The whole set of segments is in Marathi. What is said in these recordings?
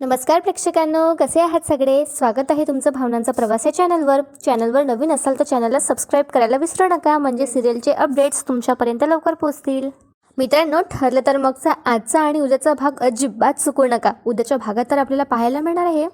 नमस्कार प्रेक्षकांनो कसे आहात सगळे? स्वागत आहे तुमचं भावनांचा प्रवास या चॅनलवर. चॅनलवर नवीन असाल तर चॅनलला सबस्क्राईब करायला विसरू नका म्हणजे सिरियलचे अपडेट्स तुमच्यापर्यंत लवकर पोहोचतील. मित्रांनो ठरलं तर मगचा आजचा आणि उद्याचा भाग अजिबात चुकू नका. उद्याच्या भागात तर आपल्याला पाहायला मिळणार आहे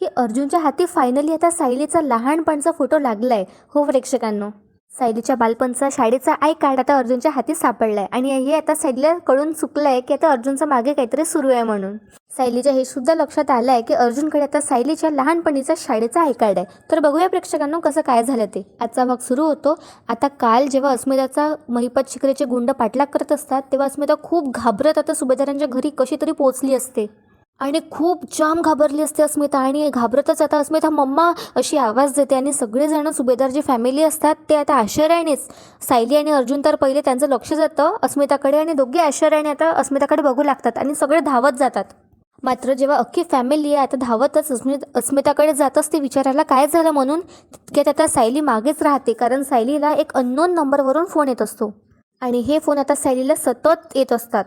की अर्जुनच्या हाती फायनली आता सायलीचा लहानपणचा फोटो लागलाय. हो प्रेक्षकांनो. सायलीच्या बालपणचा शाळेचा आय कार्ड आता अर्जुनच्या हाती सापडलाय. आणि हे आता सायलीला कळून चुकलंय की आता अर्जुनच्या मागे काहीतरी सुरू आहे म्हणून. सायलीच्या हे सुद्धा लक्षात आलं आहे की अर्जुनकडे आता सायलीच्या लहानपणीचा शाळेचा आय कार्ड आहे. तर बघूया प्रेक्षकांना कसं काय झालं ते. आजचा भाग सुरू होतो. आता काल जेव्हा अस्मिताचा महिपत शिकरेचे गुंड पाठलाग करत असतात तेव्हा अस्मिता खूप घाबरत आता सुभेदारांच्या घरी कशी तरी पोहोचली असते. आणि खूप जाम घाबरली असते अस्मिता. आणि घाबरतच आता अस्मिता. मम्मा अशी आवाज देते आणि सगळेजण सुभेदार जी फॅमिली असतात ते आता आश्चर्यानेच. सायली आणि अर्जुन तर पहिले त्यांचं लक्ष जातं अस्मिताकडे आणि दोघे आश्चर्याने आता अस्मिताकडे बघू लागतात आणि सगळे धावत जातात. मात्र जेव्हा अख्खी फॅमिली आहे आता धावतच अस्मि अस्मिताकडे जात असते विचारायला काय झालं म्हणून? तितक्यात आता सायली मागेच राहते कारण सायलीला एक अननोन नंबरवरून फोन येत असतो. आणि हे फोन आता सायलीला सतत येत असतात.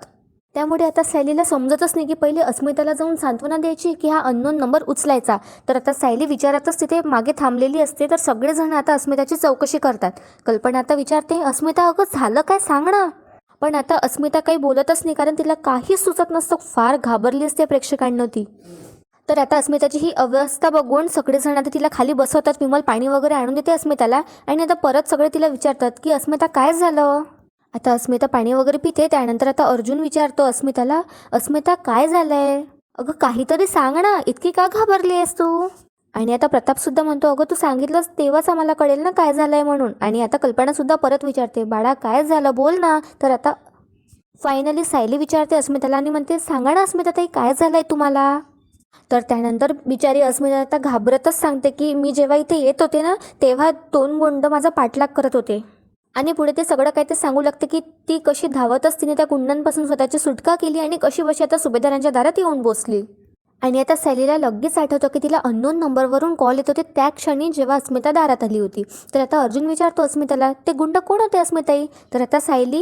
त्यामुळे आता सायलीला समजतच नाही की पहिले अस्मिताला जाऊन सांत्वना द्यायची की हा अननोन नंबर उचलायचा. तर आता सायली विचारातच तिथे मागे थांबलेली असते तर सगळेजण आता अस्मिताची चौकशी करतात. कल्पना आता विचारते अस्मिता अगं झालं काय? सांग ना. पण आता अस्मिता काही बोलतच नाही कारण तिला काहीच सुचत नसतं. फार घाबरली असते प्रेक्षकांना ती. तर आता अस्मिताची ही अवस्था बघून सगळेजण आता तिला खाली बसवतात. विमल पाणी वगैरे आणून देते अस्मिताला. आणि आता परत सगळे तिला विचारतात की अस्मिता काय झालं? आता अस्मिता पाणी वगैरे पिते त्यानंतर आता अर्जुन विचारतो अस्मिताला अस्मिता काय झालंय? अगं काहीतरी सांग ना इतकी का घाबरली आहेस तू? आणि आता प्रताप सुद्धा म्हणतो अगं तू सांगितलंस तेव्हाच आम्हाला कळेल ना काय झालंय म्हणून. आणि आता कल्पना सुद्धा परत विचारते बाळा काय झालं? बोल ना. तर आता फायनली सायली विचारते अस्मिताला आणि म्हणते सांगा ना अस्मिता ताई काय झालंय तुम्हाला? तर त्यानंतर बिचारी अस्मिता आता घाबरतच सांगते की मी जेव्हा इथे येत होते ना तेव्हा दोन गुंड माझा पाठलाग करत होते. आणि पुढे ते सगळं काही ते सांगू लागते की ती कशी धावतच तिने त्या गुंडांपासून स्वतःची सुटका केली आणि कशी बशी आता सुभेदारांच्या दारात येऊन बसली. आणि आता सॅलीला लगेच आठवतं की तिला अननोन नंबरवरून कॉल येत होते त्या क्षणी जेव्हा अस्मिता दारात आली होती. तर आता अर्जुन विचारतो अस्मिताला ते गुंड कोण होते अस्मिताई? तर आता सायली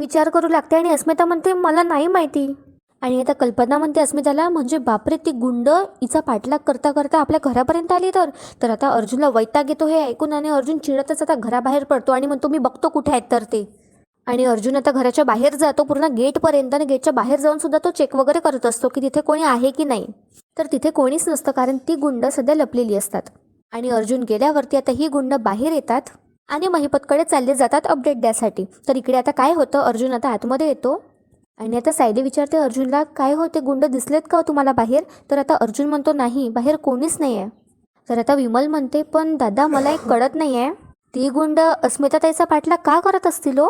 विचार करू लागते. आणि अस्मिता म्हणते मला नाही माहिती. आणि आता कल्पना म्हणते अस्मिताला म्हणजे बापरे ती गुंड हिचा पाठलाग करता करता आपल्या घरापर्यंत आली तर? तर आता अर्जुनला वैताग येतो हे ऐकून आणि अर्जुन चिडतच आता घराबाहेर पडतो आणि म्हणतो मी बघतो कुठे आहेत तर ते. आणि अर्जुन आता घराच्या बाहेर जातो पूर्ण गेटपर्यंत आणि गेटच्या बाहेर जाऊन सुद्धा तो चेक वगैरे करत असतो की तिथे कोणी आहे की नाही. तर तिथे कोणीच नसतं कारण ती गुंड सध्या लपलेली असतात. आणि अर्जुन गेल्यावरती आता ही गुंड बाहेर येतात आणि महिपतकडे चालले जातात अपडेट द्यासाठी तर इकडे आता काय होतं? अर्जुन आता आतमध्ये येतो. आणि आता सायली विचारते अर्जुनला काय होते गुंड दिसलेत का हो तुम्हाला बाहेर? तर आता अर्जुन म्हणतो नाही बाहेर कोणीच नाही आहे तर आता विमल म्हणते पण दादा मला एक कळत नाही आहे ती गुंड अस्मिताताईचा पाठला का करत असतील हो?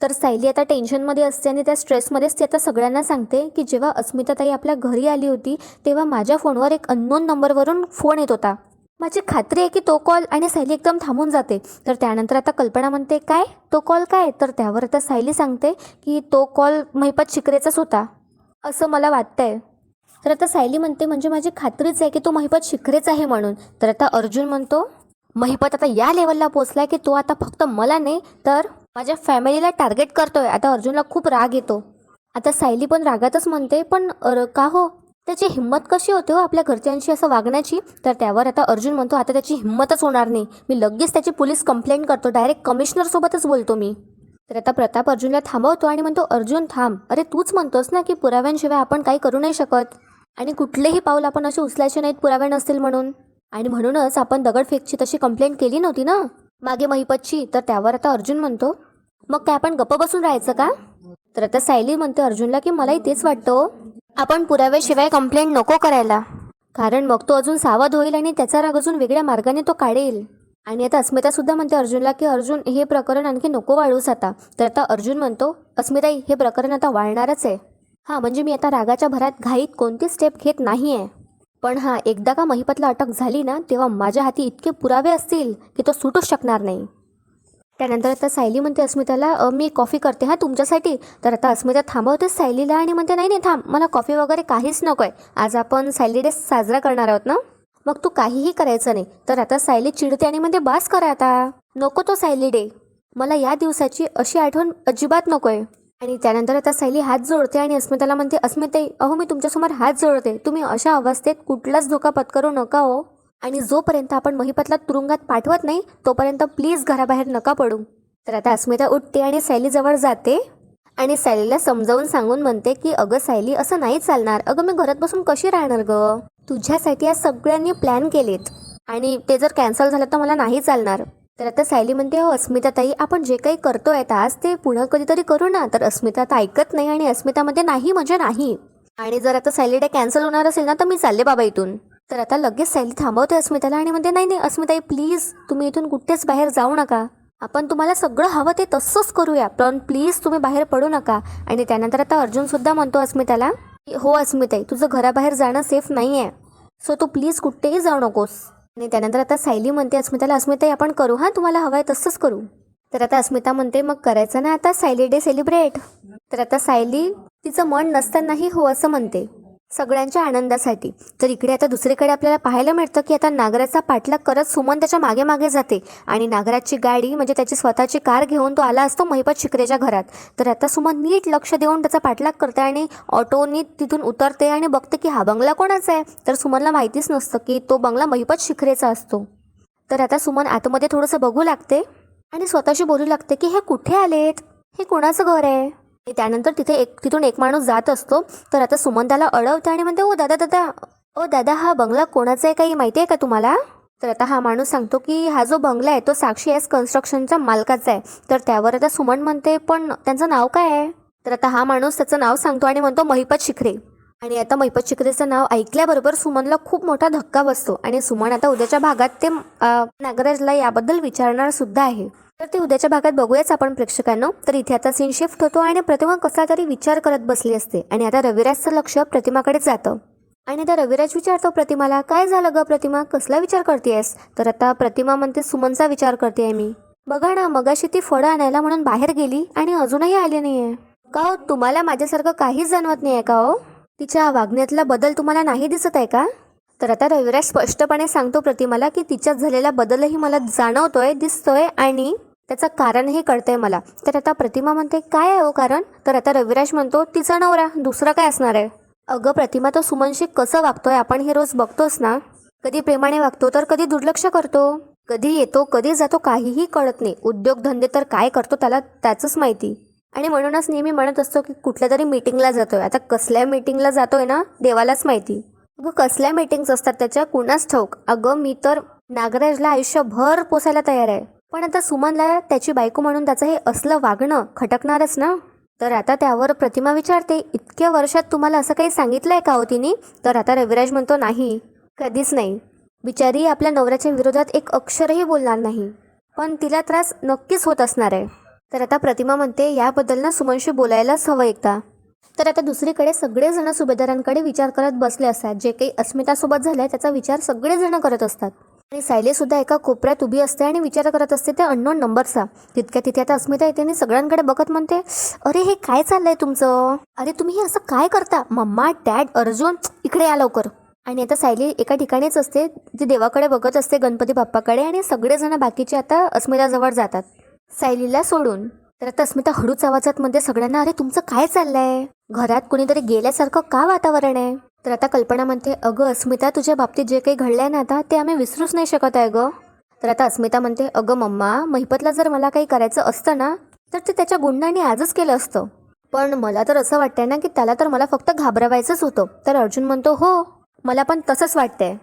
तर सायली आता टेन्शनमध्ये असते आणि त्या स्ट्रेसमध्येच ती आता सगळ्यांना सांगते की जेव्हा अस्मिताताई आपल्या घरी आली होती तेव्हा माझ्या फोनवर एक अननोन नंबरवरून फोन येत होता. माझी खात्री आहे की तो कॉल आणि सायली एकदम थांबून जाते. तर त्यानंतर आता कल्पना म्हणते काय? तो कॉल काय? तर त्यावर आता सायली सांगते की तो कॉल महिपत शिकरेचाच होता असं मला वाटतंय. तर आता सायली म्हणते म्हणजे माझी खात्रीच आहे की तो महिपत शिखरेच आहे म्हणून. तर आता अर्जुन म्हणतो महिपत आता या लेवलला पोचलाय की तो आता फक्त मला नाही तर माझ्या फॅमिलीला टार्गेट करतोय. आता अर्जुनला खूप राग येतो. आता सायली पण रागातच म्हणते पण का हो? त्याची हिंमत कशी होते हो आपल्या घरच्यांशी असं वागण्याची? तर त्यावर आता अर्जुन म्हणतो आता त्याची हिंमतच होणार नाही. मी लगेच त्याची पोलीस कंप्लेंट करतो. डायरेक्ट कमिशनरसोबतच बोलतो मी. तर आता प्रताप अर्जुनला थांबवतो आणि म्हणतो अर्जुन थांब. अरे तूच म्हणतोस ना की पुराव्यांशिवाय आपण काही करू नाही शकत? आणि कुठलेही पाऊल आपण असे उचलायचे नाहीत पुरावे नसतील म्हणून. आणि म्हणूनच आपण दगडफेकची तशी कंप्लेंट केली नव्हती ना? मागे महिपतची. तर त्यावर आता अर्जुन म्हणतो मग काय आपण गप्प बसून राहायचं का? तर आता सायली म्हणते अर्जुनला की मलाही तेच वाटतं हो. आपण पुराव्याशिवाय कंप्लेंट नको करायला. कारण मग तो अजून सावध होईल आणि त्याचा राग अजून वेगळ्या मार्गाने तो काढेल. आणि आता अस्मिता सुद्धा म्हणते अर्जुनला की अर्जुन हे प्रकरण आणखी नको वाढूस आता. तर आता अर्जुन म्हणतो अस्मिताई हे प्रकरण आता वाढणारच आहे. हां म्हणजे मी आता रागाच्या भरात घाईत कोणती स्टेप घेत नाही आहे पण हां एकदा का महिपतला अटक झाली ना तेव्हा माझ्या हाती इतके पुरावे असतील की तो सुटूच शकणार नाही. त्यानंतर आता सायली म्हणते अस्मिताला मी कॉफी करते हां तुमच्यासाठी. तर आता अस्मिता थांबवते सायलीला आणि म्हणते नाही नाही थांब मला कॉफी वगैरे काहीच नको आहे आज आपण सायली डे साजरा करणार आहोत ना? मग तू काहीही करायचं नाही तर आता सायली चिडते आणि म्हणते बास करा आता. नको तो सायली डे. मला या दिवसाची अशी आठवण अजिबात नको आहे आणि त्यानंतर आता सायली हात जोडते आणि अस्मिताला म्हणते अस्मिताई अहो मी तुमच्यासमोर हात जोडते. तुम्ही अशा अवस्थेत कुठलाच धोका पत्करू नका हो. आणि जोपर्यंत आपण महिपतला तुरुंगात पाठवत नाही तोपर्यंत प्लीज घराबाहेर नका पडू. तर आता अस्मिता उठते आणि सॅलीजवळ जाते. आणि सॅलीला समजावून सांगून म्हणते की अगं सायली असं नाही चालणार. अगं मी घरात बसून कशी राहणार ग? तुझ्यासाठी या सगळ्यांनी प्लॅन केलेत. आणि ते जर कॅन्सल झालं तर मला नाही चालणार. तर आता सायली म्हणते हो अस्मिता ताई आपण जे काही करतोय आता आज ते पुढं कधीतरी करू ना. तर अस्मिता आता ऐकत नाही आणि अस्मितामध्ये नाही म्हणजे नाही. आणि जर आता सॅली डे कॅन्सल होणार असेल ना तर मी चालले बाबा इथून. तर आता लगेच सायली थांबवते अस्मिताला आणि म्हणते नाही नाही अस्मिताई प्लीज तुम्ही इथून कुठेच बाहेर जाऊ नका. आपण तुम्हाला सगळं हवं ते तसंच करूया पण प्लीज तुम्ही बाहेर पडू नका. आणि त्यानंतर आता अर्जुन सुद्धा म्हणतो अस्मिताला की हो अस्मिताई तुझं घराबाहेर जाणं सेफ नाही आहे सो तू प्लीज कुठेही जाऊ नकोस. आणि त्यानंतर आता सायली म्हणते अस्मिताला अस्मिताई आपण करू हां? तुम्हाला हवं आहे तसंच करू. तर आता अस्मिता म्हणते मग करायचं ना आता? सायली डे सेलिब्रेट तर आता सायली तिचं मन नसतानाही हो असं म्हणते. सगळ्यांच्या आनंदासाठी. तर इकडे आता दुसरीकडे आपल्याला पाहायला मिळतं की आता नागराचा पाठलाग करत सुमन त्याच्यामागे मागे जाते. आणि नागराची गाडी म्हणजे त्याची स्वतःची कार घेऊन तो आला असतो महिपत शिकरेच्या घरात. तर आता सुमन नीट लक्ष देऊन त्याचा पाठलाग करते आणि ऑटोनी तिथून उतरते आणि बघते की हा बंगला कोणाचा आहे? तर सुमनला माहितीच नसतं की तो बंगला महिपत शिखरेचा असतो. तर आता सुमन आतमध्ये थोडंसं बघू लागते आणि स्वतःशी बोलू लागते की हे कुठे आलेत? हे कोणाचं घर आहे? त्यानंतर तिथे एक तिथून एक माणूस जात असतो. तर आता सुमन त्याला अडवते आणि म्हणते ओ दादा दादा ओ दादा हा बंगला कोणाचा आहे? काही माहिती आहे का तुम्हाला? तर आता हा माणूस सांगतो की हा जो बंगला आहे तो साक्षी एस कन्स्ट्रक्शनच्या मालकाचा आहे. तर त्यावर आता सुमन म्हणते पण त्यांचं नाव काय आहे? तर आता हा माणूस त्याचं नाव सांगतो आणि म्हणतो महिपत शिखरे. आणि आता महिपत शिखरेचं नाव ऐकल्याबरोबर सुमनला खूप मोठा धक्का बसतो. आणि सुमन आता उद्याच्या भागात ते नागराजला याबद्दल विचारणार सुद्धा आहे. तर ते उद्याच्या भागात बघूयाच आपण प्रेक्षकांनो. तर इथे आता सीन शिफ्ट होतो आणि प्रतिमा कसला तरी विचार करत बसली असते. आणि आता रविराजचं लक्ष प्रतिमाकडे जातं. आणि आता रविराज विचारतो प्रतिमाला काय झालं ग प्रतिमा? कसला विचार करतेयस? तर आता प्रतिमा म्हणते सुमनचा विचार करते मी. बघा ना मगाशी ती फळं आणायला म्हणून बाहेर गेली आणि अजूनही आली नाही आहे का हो? तुम्हाला माझ्यासारखं काहीच जाणवत नाही आहे का हो? तिच्या वागण्यातला बदल तुम्हाला नाही दिसत आहे का? तर आता रविराज स्पष्टपणे सांगतो प्रतिमाला की तिच्यात झालेला बदलही मला जाणवतोय दिसतोय आणि त्याचं कारणही कळतंय मला. तर आता प्रतिमा म्हणते काय आहे हो कारण? तर आता रविराज म्हणतो तिचा नवरा दुसरं काय असणार आहे? अगं प्रतिमा तो सुमनशी कसं वागतोय आपण हे रोज बघतोच ना? कधी प्रेमाने वागतो तर कधी दुर्लक्ष करतो. कधी येतो कधी जातो काहीही कळत नाही. उद्योगधंदे तर काय करतो त्याला त्याचंच माहिती. आणि म्हणूनच नेहमी म्हणत असतो की कुठल्या तरी मीटिंगला जातोय. आता कसल्या मीटिंगला जातोय ना देवालाच माहिती. अगं कसल्या मीटिंग्स असतात त्याच्या? कुणाच ठाऊक. अगं मी तर नागराजला आयुष्यभर पोसायला तयार आहे. पण आता सुमनला त्याची बायको म्हणून त्याचं हे असलं वागणं खटकणारच ना? तर आता त्यावर प्रतिमा विचारते इतक्या वर्षात तुम्हाला असं काही सांगितलंय का हो तिने? तर आता रविराज म्हणतो नाही कधीच नाही. बिचारी आपल्या नवऱ्याच्या विरोधात एक अक्षरही बोलणार नाही. पण तिला त्रास नक्कीच होत असणार आहे. तर आता प्रतिमा म्हणते याबद्दल ना सुमनशी बोलायलाच हवं एकदा. तर आता दुसरीकडे सगळेजण सुभेदारांकडे विचार करत बसले असतात. जे काही अस्मितासोबत झालंय त्याचा विचार सगळेजण करत असतात. आणि सायली सुद्धा एका कोपऱ्यात उभी असते आणि विचार करत असते त्या अननोन नंबरचा तितक्या तिथे आता अस्मिता येते आणि सगळ्यांकडे बघत म्हणते अरे हे काय चाललंय तुमचं? अरे तुम्ही हे असं काय करता? मम्मा डॅड अर्जुन इकडे या लवकर. आणि आता सायली एका ठिकाणीच असते ती देवाकडे बघत असते गणपती बाप्पाकडे आणि सगळेजण बाकीचे आता अस्मिताजवळ जातात. सायलीला सोडून. तर आता अस्मिता हळूच आवाजात म्हणते सगळ्यांना अरे तुमचं काय चाललंय? घरात कुणीतरी गेल्यासारखं का वातावरण आहे? तर आता कल्पना म्हणते अगं अस्मिता तुझ्या बाबतीत जे काही घडलंय ना आता ते आम्ही विसरूच नाही शकत आहे गं. तर आता अस्मिता म्हणते अगं मम्मा महिपतला जर मला काही करायचं असतं ना तर ते त्याच्या गुंडाने आजच केलं असतं. पण मला तर असं वाटतंय ना की त्याला तर मला फक्त घाबरवायचंच होतं. तर अर्जुन म्हणतो हो मला पण तसंच वाटतंय.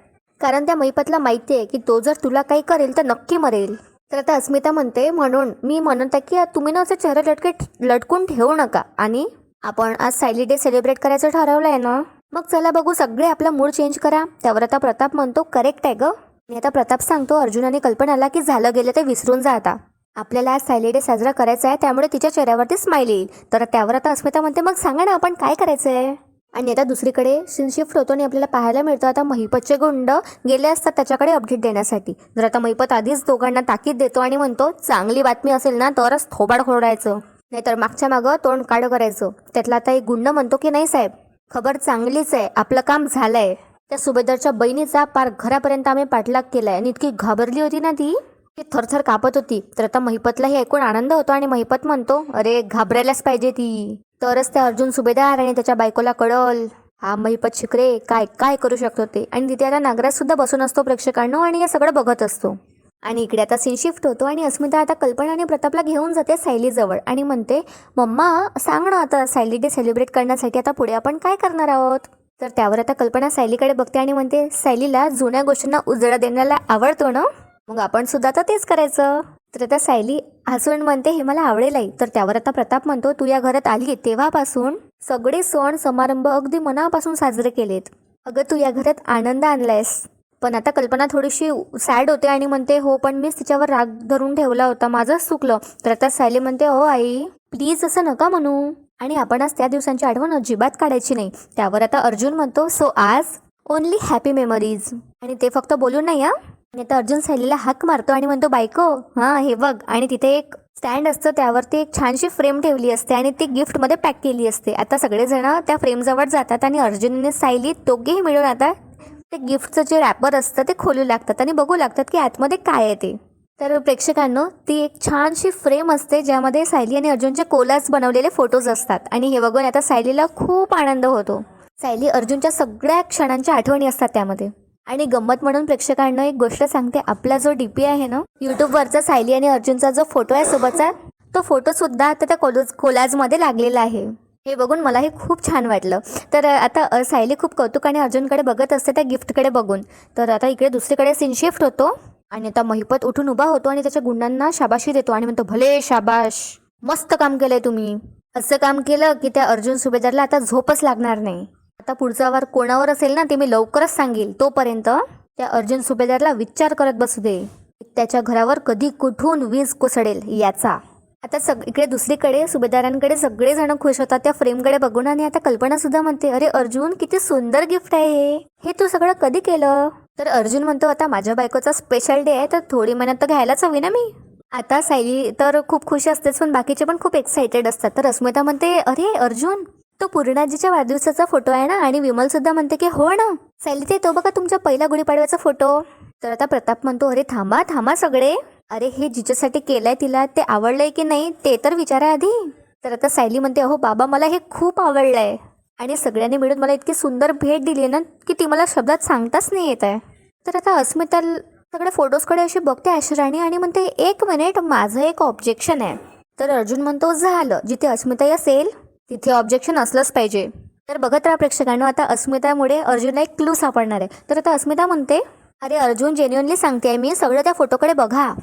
कारण त्या महिपतला माहिती आहे की तो जर तुला काही करेल तर नक्की मरेल. तर आता अस्मिता म्हणते म्हणून मी म्हणत आहे की तुम्ही ना असे चेहरे लटके लटकून ठेवू नका. आणि आपण आज सायली डे सेलिब्रेट करायचं ठरवलं आहे ना. मग चला बघू सगळे आपला मूड चेंज करा. त्यावर आता प्रताप म्हणतो करेक्ट आहे ग. आणि आता प्रताप सांगतो अर्जुनाने कल्पनाला की झालं गेलं ते विसरून जा आता. आपल्याला आज सायलेडे साजरा करायचा आहे त्यामुळे तिच्या चेहऱ्यावरती स्माईल येईल. तर त्यावर आता अस्मिता म्हणते मग सांगा ना आपण काय करायचं आहे आणि आता दुसरीकडे सीन शिफ्ट होतो आणि आपल्याला पाहायला मिळतं आता महिपतचे गुंड गेले असतात त्याच्याकडे अपडेट देण्यासाठी. जर आता महिपत आधीच दोघांना ताकीद देतो आणि म्हणतो चांगली बातमी असेल ना तरच थोबाड खोडायचं. नाहीतर मागच्या मागं तोंड काढ करायचं. त्यातला आता एक गुंड म्हणतो की नाही साहेब खबर चांगलीच आहे आपलं काम झालंय. त्या सुभेदारच्या बहिणीचा पार घरापर्यंत आम्ही पाठलाग केलाय आणि इतकी घाबरली होती ना ती? ती थरथर कापत होती. तर आता महिपतला हे ऐकून आनंद होतो आणि महिपत म्हणतो अरे घाबरायलाच पाहिजे ती. तरच त्या अर्जुन सुभेदार आणि त्याच्या बायकोला कळल. हा महिपत शिकरे काय काय करू शकतो ते? आणि तिथे आता नागराज सुद्धा बसून असतो प्रेक्षकांनो आणि हे सगळं बघत असतो. आणि इकडे आता सीन शिफ्ट होतो आणि अस्मिता आता कल्पना आणि प्रतापला घेऊन जाते सायलीजवळ आणि म्हणते मम्मा सांग ना आता सायली डे सेलिब्रेट करण्यासाठी आता पुढे आपण काय करणार आहोत? तर त्यावर आता कल्पना सायलीकडे बघते आणि म्हणते सायलीला जुन्या गोष्टींना उजळा देण्याला आवडतो ना? मग आपण सुद्धा आता तेच करायचं. तर आता सायली हसून म्हणते हे मला आवडेल तर त्यावर आता प्रताप म्हणतो तू या घरात आली तेव्हापासून सगळे सण समारंभ अगदी मनापासून साजरे केलेत. अगं तू या घरात आनंद आणलायस. पण आता कल्पना थोडीशी सॅड होते आणि म्हणते हो पण मीच तिच्यावर राग धरून ठेवला होता माझंच चुकलं. तर आता सायली म्हणते हो आई प्लीज असं नका म्हणू. आणि आपणच त्या दिवसांची आठवण अजिबात काढायची नाही. त्यावर आता अर्जुन म्हणतो सो आज ओनली हॅपी मेमरीज आणि ते फक्त बोलून नाही हा. आणि आता अर्जुन सायलीला हाक मारतो आणि म्हणतो बायको हां हे बघ. आणि तिथे एक स्टँड असतं त्यावरती एक छानशी फ्रेम ठेवली असते आणि ती गिफ्टमध्ये पॅक केली असते. आता सगळेजण त्या फ्रेमजवळ जातात आणि अर्जुनने सायली दोघेही मिळून आता ते गिफ्टचं जे रॅपर असतं ते खोलू लागतात आणि बघू लागतात की आतमध्ये काय आहे ते. तर प्रेक्षकांनो ती एक छानशी फ्रेम असते ज्यामध्ये सायली आणि अर्जुनच्या कोलाज बनवलेले फोटोज असतात. आणि हे बघून आता सायलीला खूप आनंद होतो. सायली अर्जुनच्या सगळ्या क्षणांच्या आठवणी असतात त्यामध्ये. आणि गंमत म्हणून प्रेक्षकांना एक गोष्ट सांगते. आपला जो डी पी आहे ना युट्यूबवरचा सायली आणि अर्जुनचा जो फोटो आहे सोबतचा तो फोटोसुद्धा आता त्या कोलोज कोलाजमध्ये लागलेला आहे. हे बघून मलाही खूप छान वाटलं. तर आता सायली खूप कौतुक आणि अर्जुनकडे बघत असते त्या गिफ्टकडे बघून. तर आता इकडे दुसरीकडे सीन शिफ्ट होतो आणि आता महिपत उठून उभा होतो आणि त्याच्या गुंडांना शाबाशी देतो आणि म्हणतो भले शाबाश मस्त काम केलंय तुम्ही. असं काम केलं की त्या अर्जुन सुभेदारला आता झोपच लागणार नाही. आता पुढचा वार कोणावर असेल ना ते मी लवकरच सांगेल. तोपर्यंत त्या अर्जुन सुभेदारला विचार करत बसू दे. त्याच्या घरावर कधी कुठून वीज कोसळेल याचा. आता सग इकडे दुसरीकडे सुभेदारांकडे सगळेजण खुश होतात त्या फ्रेमकडे बघून आणि आता कल्पना सुद्धा म्हणते अरे अर्जुन किती सुंदर गिफ्ट आहे हे. हे तू सगळं कधी केलं? तर अर्जुन म्हणतो आता माझ्या बायकोचा स्पेशल डे आहे तर थोडी मेहनत तर घ्यायलाच हवी ना मी. आता सायली तर खूप खुश असतेच पण बाकीचे पण खूप एक्सायटेड असतात. तर अस्मिता म्हणते अरे अर्जुन तो पूर्णाजीच्या वाढदिवसाचा फोटो आहे ना? आणि विमल सुद्धा म्हणते की हो ना. सायली ते तो बघा तुमच्या पहिला गुढीपाडव्याचा फोटो. तर आता प्रताप म्हणतो अरे थांबा थांबा सगळे. अरे हे जिच्यासाठी केलंय तिला ते आवडलंय की नाही ते तर विचारा आधी. तर आता सायली म्हणते अहो बाबा मला हे खूप आवडलंय. आणि सगळ्यांनी मिळून मला इतकी सुंदर भेट दिली ना की ती मला शब्दात सांगताच नाही येत आहे. तर आता अस्मिता सगळ्या फोटोजकडे अशी बघते ऐश्वर्याणी आणि म्हणते एक मिनिट माझं एक ऑब्जेक्शन आहे. तर अर्जुन म्हणतो झालं जिथे अस्मिताई असेल तिथे ऑब्जेक्शन असलंच पाहिजे. तर बघत राहा प्रेक्षकांना आता अस्मितामुळे अर्जुनला एक क्लू सापडणार आहे. तर आता अस्मिता म्हणते अरे अर्जुन जेन्युअनली सांगते मी सगळं त्या फोटोकडे बघा.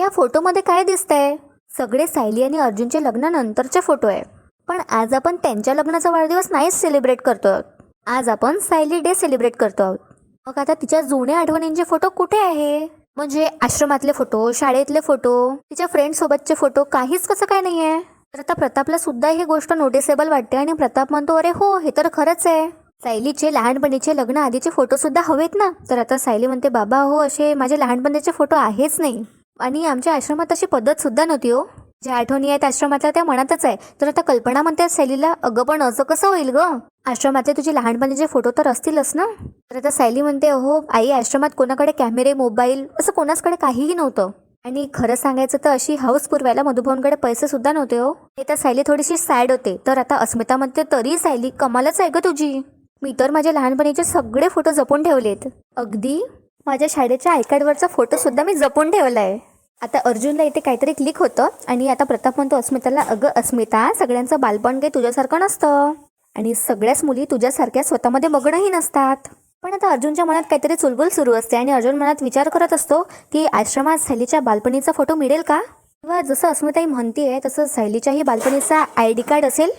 या फोटोमध्ये काय दिसतंय? सगळे सायली आणि अर्जुनचे लग्नानंतरचे फोटो आहे. पण आज आपण त्यांच्या लग्नाचा वाढदिवस नाहीच सेलिब्रेट करतो आहोत. आज आपण सायली डे सेलिब्रेट करतो आहोत. मग आता तिच्या जुन्या आठवणींचे फोटो कुठे आहे? म्हणजे आश्रमातले फोटो शाळेतले फोटो तिच्या फ्रेंडसोबतचे फोटो काहीच कसं काय नाही आहे तर आता प्रतापला सुद्धा ही गोष्ट नोटिसेबल वाटते आणि प्रताप म्हणतो अरे हो हे तर खरंच आहे. सायलीचे लहानपणीचे लग्न आधीचे फोटो सुद्धा हवेत ना? तर आता सायली म्हणते बाबा हो असे माझे लहानपणीचे फोटो आहेच नाही. आणि आमच्या आश्रमात अशी पद्धत सुद्धा नव्हती हो. ज्या आठवणी आहेत आश्रमातल्या त्या मनातच आहे. तर आता कल्पना म्हणते सैलीला अगं पण असं कसं होईल ग? आश्रमातले तुझे लहानपणीचे फोटो तर असतीलच ना? तर आता सैली म्हणते हो आई आश्रमात कोणाकडे कॅमेरे मोबाईल असं कोणाचकडे काहीही नव्हतं. आणि खरं सांगायचं तर अशी हाऊस पुरवायला मधुभाऊंकडे पैसे सुद्धा नव्हते हो. हे तर सायली थोडीशी सॅड होते. तर आता अस्मिता म्हणते तरी सायली कमालच आहे ग तुझी. मी तर माझ्या लहानपणीचे सगळे फोटो जपून ठेवलेत. अगदी? माझ्या शाळेच्या आयकार्डवरचा फोटो सुद्धा मी जपून ठेवला आहे आता अर्जुनला इथे काहीतरी क्लिक होतं आणि आता प्रताप म्हणतो अस्मिताला अगं अस्मिता सगळ्यांचं बालपण काही तुझ्यासारखं नसतं. आणि सगळ्याच मुली तुझ्यासारख्या स्वतःमध्ये मग्नही नसतात. पण आता अर्जुनच्या मनात काहीतरी चुलबुल सुरू असते आणि अर्जुन मनात विचार करत असतो की आश्रमात सैलीच्या बालपणीचा फोटो मिळेल का? किंवा जसं अस्मिताई म्हणतीये तसं सैलीच्याही बालपणीचा आय डी कार्ड असेल.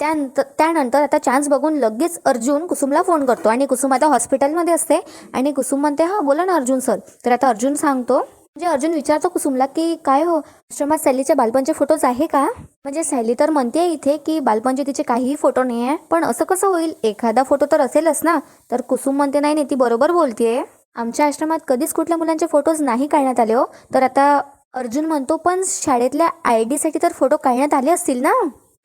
त्यानंतर त्यानंतर आता चान्स बघून लगेच अर्जुन कुसुमला फोन करतो. आणि कुसुम आता हॉस्पिटलमध्ये असते. आणि कुसुम म्हणते हा बोला ना अर्जुन सर तर आता अर्जुन सांगतो म्हणजे अर्जुन विचारतो कुसुमला की काय हो? आश्रमात सॅलीच्या बालपणचे फोटोज आहे का? म्हणजे सॅली तर म्हणते इथे की बालपणचे तिचे काहीही फोटो नाही आहे पण असं कसं होईल? एखादा फोटो तर असेलच ना? तर कुसुम म्हणते नाही नाही ती बरोबर बोलतेय. आमच्या आश्रमात कधीच कुठल्या मुलांचे फोटोज नाही काढण्यात आले हो. तर आता अर्जुन म्हणतो पण शाळेतल्या आय डीसाठी तर फोटो काढण्यात आले असतील ना?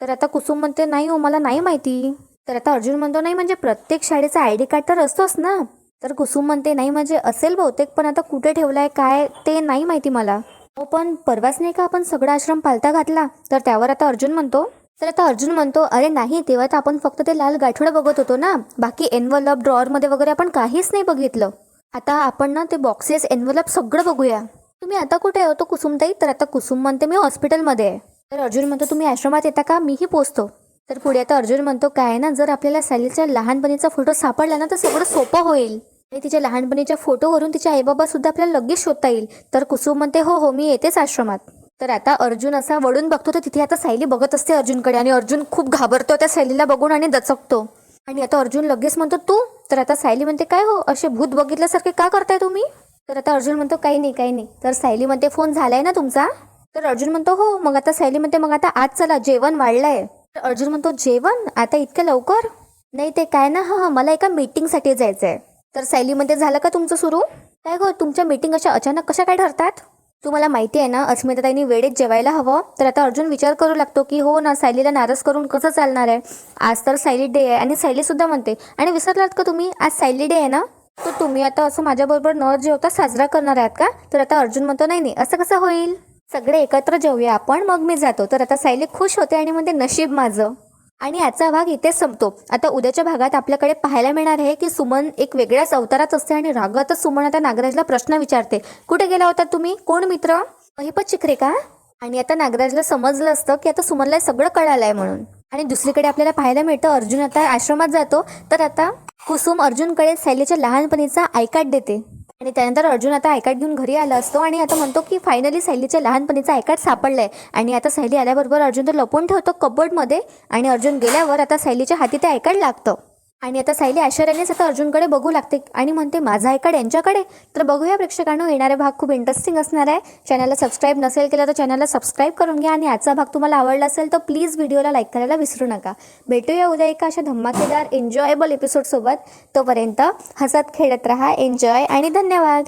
तर आता कुसुम म्हणते नाही हो मला नाही माहिती. तर आता अर्जुन म्हणतो नाही म्हणजे प्रत्येक शाळेचा आय डी कार्ड तर असतोच ना? तर कुसुम म्हणते नाही म्हणजे असेल बहुतेक पण आता कुठे ठेवलाय काय ते नाही माहिती मला. हो पण परवाच नाही का आपण सगळा आश्रम पालता घातला? तर त्यावर आता अर्जुन म्हणतो. तर आता अर्जुन म्हणतो अरे नाही तेव्हा तर आपण फक्त ते लाल गाठोडं बघत होतो ना. बाकी एनवलप ड्रॉअरमध्ये वगैरे आपण काहीच नाही बघितलं. आता आपण ना ते बॉक्सेस एनवलप सगळं बघूया. तुम्ही आता कुठे आहे होतो कुसुमताई? तर आता कुसुम म्हणते मी हॉस्पिटलमध्ये आहे. तर अर्जुन म्हणतो तुम्ही आश्रमात येता का? मीही पोचतो. तर पुढे आता अर्जुन म्हणतो काय ना जर आपल्याला सायलीच्या लहानपणीचा फोटो सापडला ना तर सगळं सोपं होईल. आणि तिच्या लहानपणीच्या फोटोवरून तिच्या आईबाबा सुद्धा आपल्याला लगेच शोधता येईल. तर कुसुम म्हणते हो हो मी येतेच आश्रमात. तर आता अर्जुन असा वळून बघतो तर तिथे आता सायली बघत असते अर्जुनकडे आणि अर्जुन खूप घाबरतो त्या सायलीला बघून आणि दचकतो. आणि आता अर्जुन लगेच म्हणतो तू? तर आता सायली म्हणते काय हो असे भूत बघितल्यासारखे का करताय तुम्ही? तर आता अर्जुन म्हणतो काही नाही काही नाही. तर सायली म्हणते फोन झालाय ना तुमचा? तर अर्जुन म्हणतो हो. मग आता सायली म्हणते मग आता आज चला जेवण वाढलंय. अर्जुन म्हणतो जेवण? आता इतक्या लवकर? नाही ते काय ना हा हा मला एका मीटिंगसाठी जायचं आहे तर सायली म्हणते झालं का तुमचं सुरू? काय गो तुमच्या मीटिंग अशा अचानक कशा काय ठरतात? तुम्हाला माहिती आहे ना अस्मिताताईंनी वेळेत जेवायला हवं. तर आता अर्जुन विचार करू लागतो की हो ना सायलीला नाराज करून कसं चालणार आहे? आज तर सायली डे आहे आणि सायली सुद्धा म्हणते आणि विसरलात का तुम्ही? आज सायली डे आहे ना? तर तुम्ही आता असं माझ्याबरोबर न जेवता साजरा करणार आहात का? तर आता अर्जुन म्हणतो नाही नाही असं कसं होईल? सगळे एकत्र जेवूया आपण. मग मी जातो. तर आता सायली खुश होते आणि म्हणते नशीब माझं. आणि याचा भाग इथेच संपतो. आता उद्याच्या भागात आपल्याकडे पाहायला मिळणार आहे की सुमन एक वेगळ्याच अवतारात असते आणि रागातच सुमन आता नागराजला प्रश्न विचारते. कुठे गेला होता तुम्ही? कोण मित्र? महिपत चिखरे का? आणि आता नागराजला समजलं असतं की आता सुमनला सगळं सगळं कळालंय म्हणून. आणि दुसरीकडे आपल्याला पाहायला मिळतं अर्जुन आता आश्रमात जातो. तर आता कुसुम अर्जुनकडे सैलीच्या लहानपणीचा आय कार्ड देते. आणि त्यानंतर अर्जुन आता आय घेऊन घरी आला असतो आणि आता म्हणतो की फायनली सायलीच्या लहानपणीचा आय सापडलाय. आणि आता सायली आल्याबरोबर अर्जुन तर लपवून ठेवतो कबोर्डमध्ये आणि अर्जुन गेल्यावर आता सायलीच्या हाती ते आय लागतं. आणि आता सायली आश्चर्यानेच आता अर्जुनकडे बघू लागते आणि म्हणते माझा आय यांच्याकडे? तर बघूया प्रेक्षकांनो येणारे भाग खूप इंटरेस्टिंग असणार आहे. चॅनलला सबस्क्राईब नसेल केलं तर चॅनलला सबस्क्राईब करून घ्या आणि आजचा भाग तुम्हाला आवडला असेल तर प्लीज व्हिडिओला लाईक करायला विसरू नका. भेटूया उद्या एका अशा धमाकेदार एन्जॉयबल एपिसोडसोबत तोपर्यंत हसत खेळत राहा एन्जॉय आणि धन्यवाद.